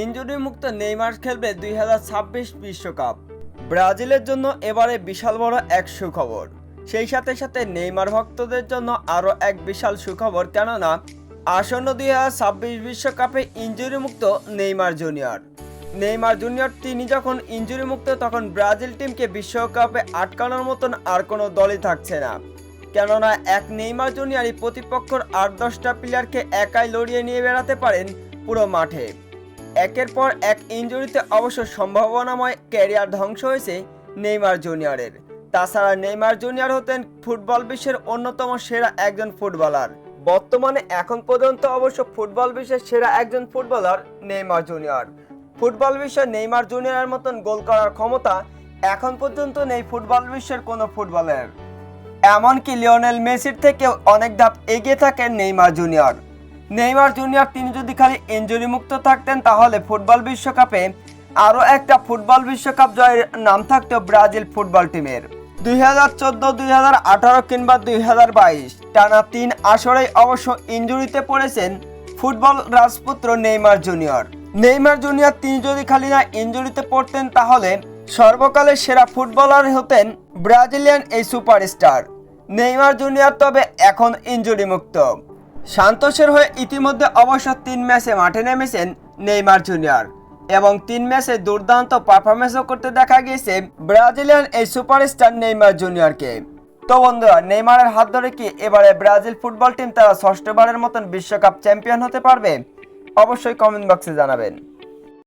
Injury মুক্ত Neymar খেলবে দুই বিশ্বকাপ। ব্রাজিলের জন্য এবারে বিশাল বড় এক সুখবর। সেই সাথে সাথে নেইমার ভক্তদের জন্য আরও এক বিশাল সুখবর, কেননা আসন্ন দুই বিশ্বকাপে ইঞ্জুরি মুক্ত নেইমার জুনিয়র। নেইমার জুনিয়র তিনি যখন ইঞ্জুরি মুক্ত তখন ব্রাজিল টিমকে বিশ্বকাপে আটকানোর মতন আর কোনো দলই থাকছে না। কেননা এক নেইমার জুনিয়রই প্রতিপক্ষর আট দশটা প্লেয়ারকে একাই লড়িয়ে নিয়ে বেড়াতে পারেন পুরো মাঠে। একের পর এক ইঞ্জুরিতে অবশ্য সম্ভাবনাময় ক্যারিয়ার ধ্বংস হয়েছে নেইমার জুনিয়রের। তাছাড়া নেইমার জুনিয়র হতেন ফুটবল বিশ্বের অন্যতম সেরা একজন ফুটবলার। বর্তমানে এখন পর্যন্ত অবশ্য ফুটবল বিশ্বের সেরা একজন ফুটবলার নেইমার জুনিয়র। ফুটবল বিশ্বে নেইমার জুনিয়রের মতন গোল করার ক্ষমতা এখন পর্যন্ত নেই ফুটবল বিশ্বের কোনো ফুটবলের। এমনকি লিওনেল মেসির থেকেও অনেক ধাপ এগিয়ে থাকেন নেইমার জুনিয়র। নেইমার জুনিয়র, তিনি যদি খালি ইঞ্জুরি মুক্ত থাকতেন, তাহলে ফুটবল বিশ্বকাপে আরও একটা ফুটবল বিশ্বকাপ জয়ের নাম থাকতো ব্রাজিল ফুটবল টিমের। দুই হাজার চোদ্দ, দুই হাজার আঠারো কিংবা দুই হাজার বাইশ, টানা তিন আসরেই অবশ্য ইঞ্জুরিতে পড়েছেন ফুটবল রাজপুত্র নেইমার জুনিয়র। নেইমার জুনিয়র, তিনি যদি খালি না ইঞ্জুরিতে পড়তেন, তাহলে সর্বকালের সেরা ফুটবলার হতেন ব্রাজিলিয়ান এই সুপারস্টার। নেইমার জুনিয়র তবে এখন ইঞ্জুরি মুক্ত সান্তোসের হয়ে ইতিমধ্যে অবশ্য তিন ম্যাচে মাঠে নেমেছেন নেইমার জুনিয়র এবং তিন ম্যাচে দুর্দান্ত পারফরমেন্সও করতে দেখা গিয়েছে ব্রাজিলিয়ান এই সুপারস্টার নেইমার জুনিয়রকে। তো বন্ধুরা, নেইমারের হাত ধরে কি এবারে ব্রাজিল ফুটবল টিম তারা ষষ্ঠবারের মতন বিশ্বকাপ চ্যাম্পিয়ন হতে পারবে? অবশ্যই কমেন্ট বক্সে জানাবেন।